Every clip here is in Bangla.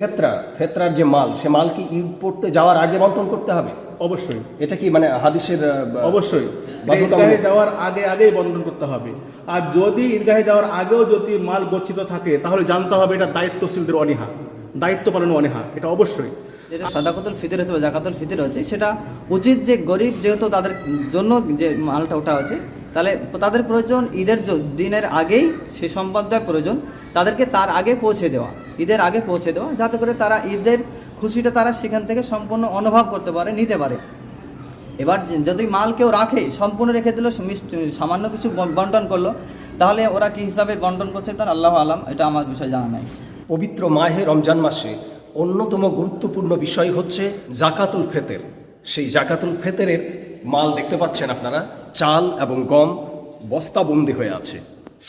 ফেতরা ফেতরার যে মাল সে মাল কি ঈদ পড়তে যাওয়ার আগে বন্টন করতে হবে। অবশ্যই। এটা কি মানে হাদিসের অবশ্যই। ঈদগাহে যাওয়ার আগে আগেই বন্টন করতে হবে। আর যদি ঈদগাহে যাওয়ার আগেও যদি মাল গচ্ছিত থাকে তাহলে জানতে হবে এটা দায়িত্বশীলদের অনীহা দায়িত্ব পালন অনীহা এটা অবশ্যই। যেটা সাদাকাতুল ফিতর হচ্ছে বা জাকাতুল ফিতর হচ্ছে সেটা উচিত যে গরিব যেহেতু তাদের জন্য যে মালটা ওঠা হচ্ছে তাহলে তাদের প্রয়োজন ঈদের দিনের আগেই সে সম্পদটা প্রয়োজন তাদেরকে তার আগে পৌঁছে দেওয়া। ঈদের আগে পৌঁছে দেওয়া, যাতে করে তারা ঈদের খুশিটা তারা সেখান থেকে সম্পূর্ণ অনুভব করতে পারে, নিতে পারে। এবার যদি মাল কেউ রাখে, সম্পূর্ণ রেখে দিল সামান্য কিছু বন্টন করল, তাহলে ওরা কি হিসাবে বন্টন করছে তার আল্লাহ আলাম, এটা আমার বিষয় জানা নাই। পবিত্র মাহে রমজান মাসে অন্যতম গুরুত্বপূর্ণ বিষয় হচ্ছে জাকাতুল ফেতের। সেই জাকাতুল ফেতেরের মাল দেখতে পাচ্ছেন আপনারা, চাল এবং গম বস্তাবন্দি হয়ে আছে।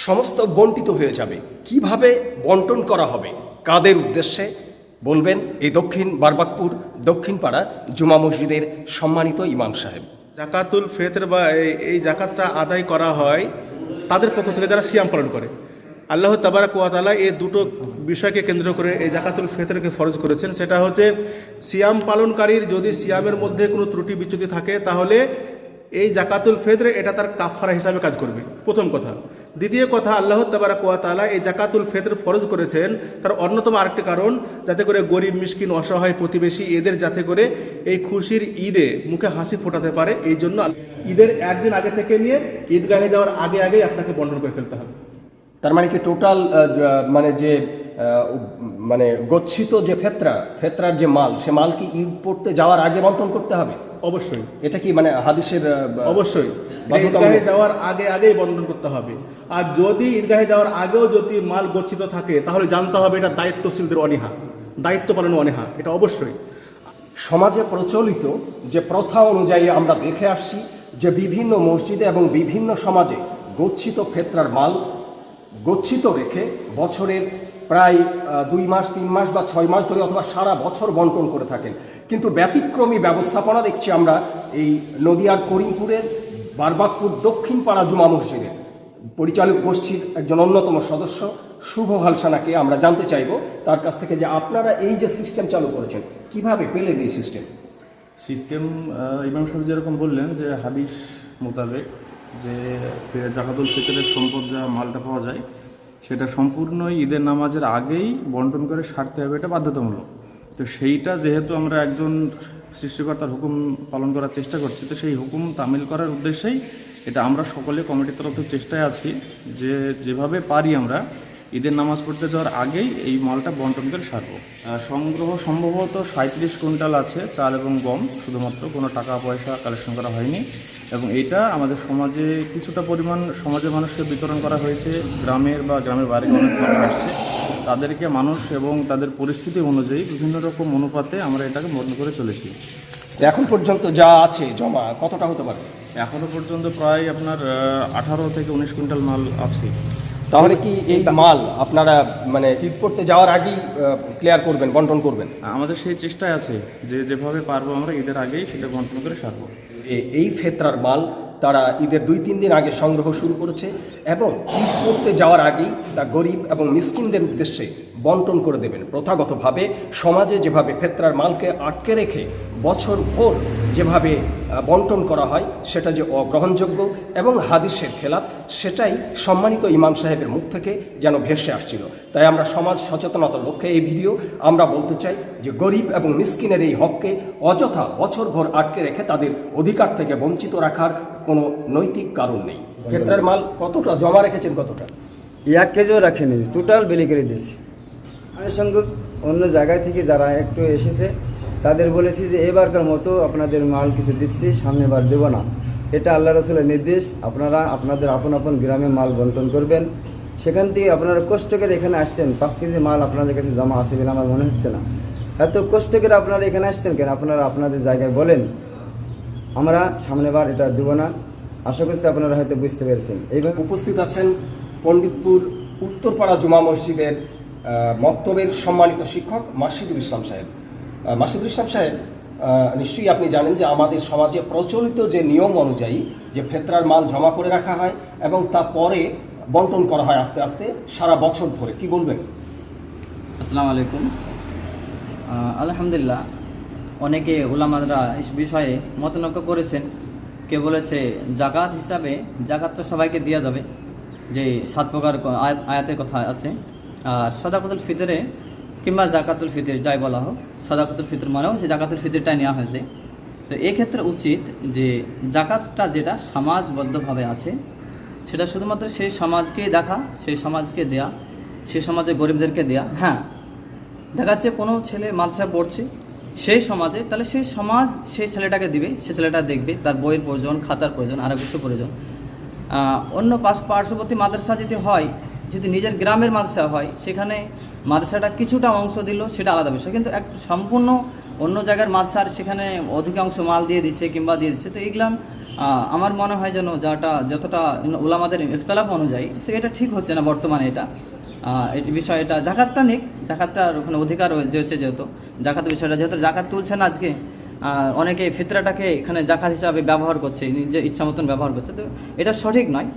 সমস্ত বন্টিত হয়ে যাবে। কীভাবে বন্টন করা হবে? কাদের উদ্দেশ্যে বলবেন এই দক্ষিণ বারবাকপুর, দক্ষিণ পাড়া জুমা মসজিদের সম্মানিত ইমাম সাহেব? জাকাতুল ফেতর বা এই- জাকাতটা আদায় করা হয় তাদের পক্ষ থেকে যারা সিয়াম পালন করে। আল্লাহ তাবারাক ওয়া তাআলা এই দুটো বিষয়কে কেন্দ্র করে এই জাকাতুল ফেতরকে ফরজ করেছেন। সেটা হচ্ছে, সিয়াম পালনকারীর যদি সিয়ামের মধ্যে কোনো ত্রুটি বিচ্যুতি থাকে, তাহলে এই জাকাতুল ফেদরে এটা তার কাফারা হিসাবে কাজ করবে। প্রথম কথা। দ্বিতীয় কথা, আল্লাহ তাবারাক ওয়া তাআলা এই জাকাতুল ফেতর ফরজ করেছেন। তার অন্যতম আরেকটি কারণ, যাতে করে গরিব, মিসকিন, অসহায় প্রতিবেশী এদের যাতে করে এই খুশির ঈদে মুখে হাসি ফোটাতে পারে। এই জন্য ঈদের একদিন আগে থেকে নিয়ে ঈদগাহে যাওয়ার আগে আগেই আপনাকে বন্টন করে ফেলতে হবে। তার মানে কি টোটাল মানে যে মানে গচ্ছিত যে ফেতরা ফেতরার যে মাল সে মাল কি ঈদ পড়তে যাওয়ার আগে বন্টন করতে হবে? অবশ্যই। এটা কি মানে হাদিসের অবশ্যই। ঈদগাহে যাওয়ার আগে আগেই বন্টন করতে হবে। আর যদি ঈদগাহে যাওয়ার আগেও যদি মাল গচ্ছিত থাকে তাহলে জানতে হবে এটা দায়িত্বশীলদের অনীহা দায়িত্ব পালন অনীহা এটা অবশ্যই। সমাজে প্রচলিত যে প্রথা অনুযায়ী আমরা দেখে আসছি যে বিভিন্ন মসজিদে এবং বিভিন্ন সমাজে গচ্ছিত ফেতরার মাল গচ্ছিত রেখে বছরের প্রায় দুই মাস, তিন মাস বা ছয় মাস ধরে অথবা সারা বছর বন্টন করে থাকেন। কিন্তু ব্যতিক্রমী ব্যবস্থাপনা দেখছি আমরা এই নদিয়ার করিমপুরের, বারবাকপুর দক্ষিণ পাড়া জুমা মসজিদে পরিচালক গোষ্ঠীর একজন অন্যতম সদস্য শুভ হালসানাকে আমরা জানতে চাইব। তার কাছ থেকে যে আপনারা এই যে সিস্টেম চালু করেছেন, কীভাবে পেলেন এই সিস্টেম? সিস্টেম ইমাম সাহেব যেরকম বললেন যে হাদিস মোতাবেক যে জাকাতুল ফিতরের সম্পদ যা মালটা পাওয়া যায় সেটা সম্পূর্ণ ঈদের নামাজের আগেই বন্টন করে সারতে হবে, এটা বাধ্যতামূলক। তো সেইটা যেহেতু আমরা একজন সৃষ্টিকর্তার হুকুম পালন করার চেষ্টা করছি, তো সেই হুকুম তামিল করার উদ্দেশ্যেই এটা আমরা সকলে কমিটির তরফ চেষ্টায় আছি যে যেভাবে পারি আমরা ঈদের নামাজ পড়তে যাওয়ার আগেই এই মালটা বন্টন করে সারবো সংগ্রহ সম্ভবত সাঁত্রিশ কুইন্টাল আছে চাল এবং গম শুধুমাত্র কোনো টাকা পয়সা কালেকশন করা হয়নি। এবং এটা আমাদের সমাজে কিছুটা পরিমাণ সমাজের মানুষকে বিতরণ করা হয়েছে। গ্রামের বা গ্রামের বাইরে অনেক মানুষ আসছে। তাদেরকে মানুষ এবং তাদের পরিস্থিতি অনুযায়ী বিভিন্ন রকম অনুপাতে আমরা এটাকে বন্ধ করে চলেছি। এখন পর্যন্ত যা আছে জমা কতটা হতে পারে? এখনও পর্যন্ত প্রায় আপনার আঠারো থেকে উনিশ কুইন্টাল মাল আছে। তাহলে কি এই মাল আপনারা মানে ঈদ করতে যাওয়ার আগেই ক্লিয়ার করবেন বন্টন করবেন? আমাদের সেই চেষ্টায় আছে যে যেভাবে পারব আমরা ঈদের আগেই সেটা বন্টন করে সারবো। এই ফেতরার মাল তারা ঈদের দুই, তিন দিন আগে সংগ্রহ শুরু করেছে এবং ঈদ করতে যাওয়ার আগেই তা গরিব এবং মিসকিনদের উদ্দেশ্যে বন্টন করে দেবেন। প্রথাগতভাবে সমাজে যেভাবে ফেতরার মালকে আটকে রেখে বছর ভোর যেভাবে বন্টন করা হয়, সেটা যে অগ্রহণযোগ্য এবং হাদিসের খেলাপ, সেটাই সম্মানিত ইমাম সাহেবের মুখ থেকে যেন ভেসে আসছিল। তাই আমরা সমাজ সচেতনতার লক্ষ্যে এই ভিডিও আমরা বলতে চাই যে গরিব এবং মিসকিনের এই হককে অযথা বছরভর আটকে রেখে তাদের অধিকার থেকে বঞ্চিত রাখার কোনো নৈতিক কারণ নেই। ফেতরার মাল কতটা? জমা রেখেছেন কতটা? এক কেজিও রাখেনি টোটাল বেলি করে দিয়েছি। আমি সঙ্গে অন্য জায়গায় থেকে যারা একটু এসেছে তাদের বলেছি যে এবারকার মতো আপনাদের মাল কিছু দিচ্ছি সামনে বার দেবো না। এটা আল্লাহ রসুলের নির্দেশ আপনারা আপনাদের আপন আপন গ্রামে মাল বন্টন করবেন। সেখান থেকে আপনারা কষ্ট করে এখানে আসছেন পাঁচ কেজি মাল আপনাদের কাছে জমা আছে বলে আমার মনে হচ্ছে না। এত কষ্ট করে আপনারা এখানে আসছেন কেন? আপনারা আপনাদের জায়গায় বলেন আমরা সামনেবার এটা দেবো না। আশা করছি আপনারা হয়তো বুঝতে পেরেছেন। এইভাবে উপস্থিত আছেন পণ্ডিতপুর উত্তরপাড়া জুমা মসজিদের মক্তবের সম্মানিত শিক্ষক মাসিদুল ইসলাম সাহেব। মাসিদুল ইসলাম সাহেব নিশ্চয়ই আপনি জানেন যে আমাদের সমাজে প্রচলিত যে নিয়ম অনুযায়ী যে ফেতরার মাল জমা করে রাখা হয় এবং তা পরে বন্টন করা হয় আস্তে আস্তে সারা বছর ধরে। কি বলবেন? আসসালামু আলাইকুম। আলহামদুলিল্লাহ অনেকে উলামাদরা এই বিষয়ে মতানক্য করেছেন। কে বলেছে জাকাত হিসাবে জাকাত তো সবাইকে দেওয়া যাবে, যে সাত প্রকার আয়াত- আয়াতের কথা আছে। আর সদাকতুল ফিতরে কিংবা জাকাতুল ফিতর যাই বলা হোক, সদাকতুল ফিতর মানেও সে জাকাতুল ফিতরটাই নেওয়া হয়েছে। তো এক্ষেত্রে উচিত যে জাকাতটা যেটা সমাজবদ্ধভাবে আছে, সেটা শুধুমাত্র সেই সমাজকেই দেখা, সেই সমাজকে দেয়া, সেই সমাজে গরিবদেরকে দেয়া। হ্যাঁ দেখা যাচ্ছে কোনো ছেলে মাদ্রাসা পড়ছে সেই সমাজে, তাহলে সেই সমাজ সেই ছেলেটাকে দিবে সে ছেলেটা দেখবে, তার বইয়ের প্রয়োজন, খাতার প্রয়োজন আরও কিছু প্রয়োজন। অন্য পাশ পার্শ্ববর্তী মাদ্রাসা যদি হয়, যদি নিজের গ্রামের মাদ্রাসা হয়, সেখানে মাদ্রাসাটা কিছুটা অংশ দিল, সেটা আলাদা বিষয়। কিন্তু এক সম্পূর্ণ অন্য জায়গার মাদ্রাসার সেখানে অধিকাংশ মাল দিয়ে দিচ্ছে কিংবা দিয়ে দিচ্ছে, তো এগুলাম আমার মনে হয় যেন যাটা, যতটা ওলামাদের ইখতলাফ অনুযায়ী, তো এটা ঠিক হচ্ছে না বর্তমানে এটা। এই বিষয় এটা জাকাতটা নিক। জাকাতটার ওখানে অধিকার রয়েছে যেহেতু। জাকাত বিষয়টা যেহেতু জাকাত তুলছে না আজকে অনেকে ফিতরাটাকে এখানে জাকাত হিসাবে ব্যবহার করছে, নিজে ইচ্ছা মতন ব্যবহার করছে। তো এটা সঠিক নয়।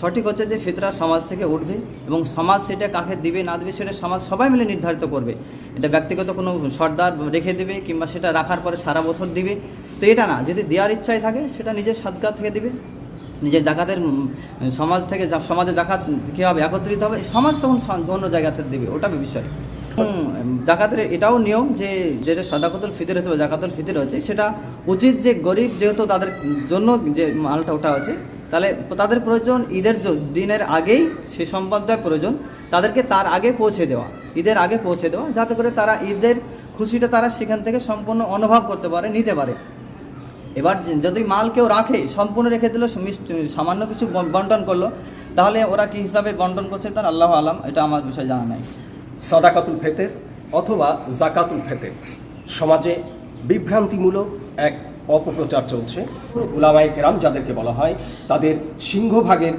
সঠিক হচ্ছে যে ফিতরা সমাজ থেকে উঠবে এবং সমাজ সেটা কাকে দিবে, না দিবে সেটা সমাজ সবাই মিলে নির্ধারিত করবে। এটা ব্যক্তিগত কোনো সর্দার রেখে দেবে কিংবা সেটা রাখার পরে সারা বছর দিবে। তো এটা না, যদি দেওয়ার ইচ্ছাই থাকে, সেটা নিজের সাদকা থেকে দিবে। নিজের জাকাতের সমাজ থেকে সমাজে জাকাত কী হবে একত্রিত হবে, সমাজ তখন অন্য জায়গা থেকে দেবে, ওটা বিষয়। জাকাতের এটাও নিয়ম যে, যেটা সাদাকতুল ফিতর হচ্ছে বা জাকাতুল ফিতর হচ্ছে, সেটা উচিত যে গরিব যেহেতু তাদের জন্য যে মালটা ওঠা হচ্ছে তাহলে তাদের প্রয়োজন ঈদের দিনের আগেই সে সম্পদটা প্রয়োজন, তাদেরকে তার আগে পৌঁছে দেওয়া, ঈদের আগে পৌঁছে দেওয়া, যাতে করে তারা ঈদের খুশিটা তারা সেখান থেকে সম্পূর্ণ অনুভব করতে পারে, নিতে পারে। এবার যদি মাল কেউ রাখে, সম্পূর্ণ রেখে দিল সামান্য কিছু বন- বন্টন করল, তাহলে ওরা কি হিসাবে বন্টন করছে তার? আল্লাহ আলাম, এটা আমার বিষয়ে জানা নাই। সাদাকাতুল ফেতের অথবা জাকাতুল ফেতের। সমাজে বিভ্রান্তিমূলক এক অপপ্রচার চলছে। উলামায়ে কেরাম যাদেরকে বলা হয়, তাদের সিংহভাগের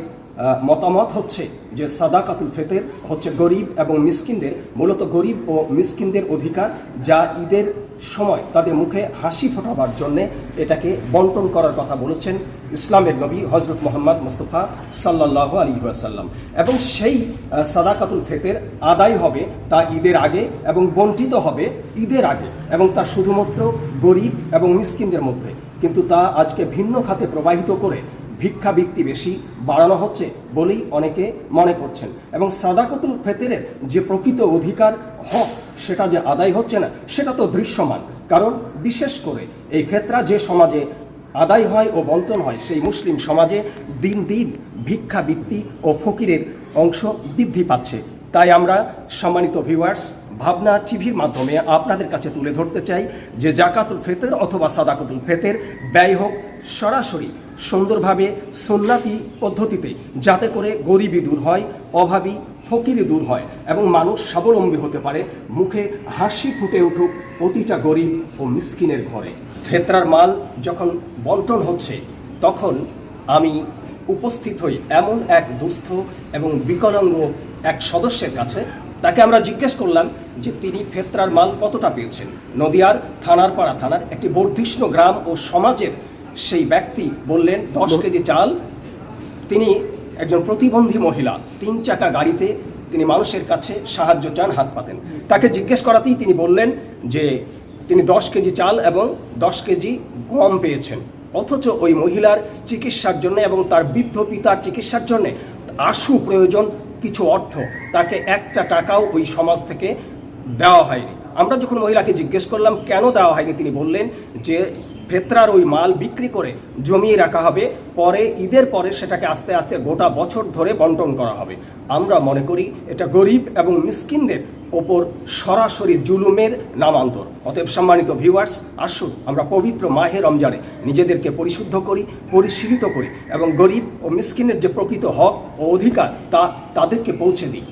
মতামত হচ্ছে যে সাদাকাতুল ফেতের হচ্ছে গরিব এবং মিসকিনদের, মূলত গরিব ও মিসকিনদের অধিকার, যা ঈদের সময় তাদের মুখে হাসি ফোটাবার জন্যে এটাকে বন্টন করার কথা বলেছেন ইসলামের নবী হজরত মোহাম্মদ মুস্তফা সাল্লাহ আলী ওয়াসাল্লাম। এবং সেই সাদাকাতুল ফেতের আদায় হবে তা ঈদের আগে এবং বন্টিত হবে ঈদের আগে এবং তা শুধুমাত্র গরিব এবং মিসকিনদের মধ্যে। কিন্তু তা আজকে ভিন্ন খাতে প্রবাহিত করে ভিক্ষাবৃত্তি বেশি বাড়ানো হচ্ছে বলেই অনেকে মনে করছেন। এবং সাদাকাতুল ফেতেরের যে প্রকৃত অধিকার, হক সেটা যে আদায় হচ্ছে না, সেটা তো দৃশ্যমান। কারণ বিশেষ করে এই ফেতরা যে সমাজে আদায় হয় ও বন্টন হয়, সেই মুসলিম সমাজে দিন দিন ভিক্ষাবৃত্তি ও ফকিরের অংশ বৃদ্ধি পাচ্ছে। তাই আমরা সম্মানিত ভিউয়ার্স ভাবনা টিভির মাধ্যমে আপনাদের কাছে তুলে ধরতে চাই যে জাকাতুল ফেতের অথবা সাদাকাতুল ফেতের ব্যয় হোক সরাসরি সুন্দরভাবে সুন্নাতি পদ্ধতিতে, যাতে করে গরিবি দূর হয়, অভাবী ফকিরি দূর হয় এবং মানুষ স্বাবলম্বী হতে পারে। মুখে হাসি ফুটে উঠুক প্রতিটা গরিব ও মিসকিনের ঘরে। ফেতরার মাল যখন বন্টন হচ্ছে তখন আমি উপস্থিত হই এমন এক দুস্থ এবং বিকলাঙ্গ এক সদস্যের কাছে। তাকে আমরা জিজ্ঞেস করলাম যে তিনি ফেতরার মাল কতটা পেয়েছেন? নদিয়ার থানার পাড়া থানার একটি বর্ধিষ্ণ গ্রাম ও সমাজের সেই ব্যক্তি বললেন দশ কেজি চাল। তিনি একজন প্রতিবন্ধী মহিলা, তিন চাকা গাড়িতে তিনি মানুষের কাছে সাহায্য চান, হাত পাতেন। তাকে জিজ্ঞেস করাতেই তিনি বললেন যে, তিনি দশ কেজি চাল এবং দশ কেজি গম পেয়েছেন। অথচ ওই মহিলার চিকিৎসার জন্য এবং তার বৃদ্ধ পিতার চিকিৎসার জন্য আশু প্রয়োজন, কিছু অর্থ। তাকে একটা টাকাও ওই সমাজ থেকে দেওয়া হয়নি। আমরা যখন মহিলাকে জিজ্ঞেস করলাম, কেন দেওয়া হয়নি? তিনি বললেন যে ফেতরার ওই মাল বিক্রি করে জমিয়ে রাখা হবে। পরে, ঈদের পরে সেটাকে আস্তে আস্তে গোটা বছর ধরে বন্টন করা হবে। আমরা মনে করি এটা গরিব এবং মিসকিনদের ওপর সরাসরি জুলুমের নামান্তর। অতএব সম্মানিত ভিউয়ার্স আসুন আমরা পবিত্র মাহে রমজানে নিজেদেরকে পরিশুদ্ধ করি, পরিশীলিত করি এবং গরিব ও মিসকিনের যে প্রকৃত হক ও অধিকার তা তাদেরকে পৌঁছে দিই।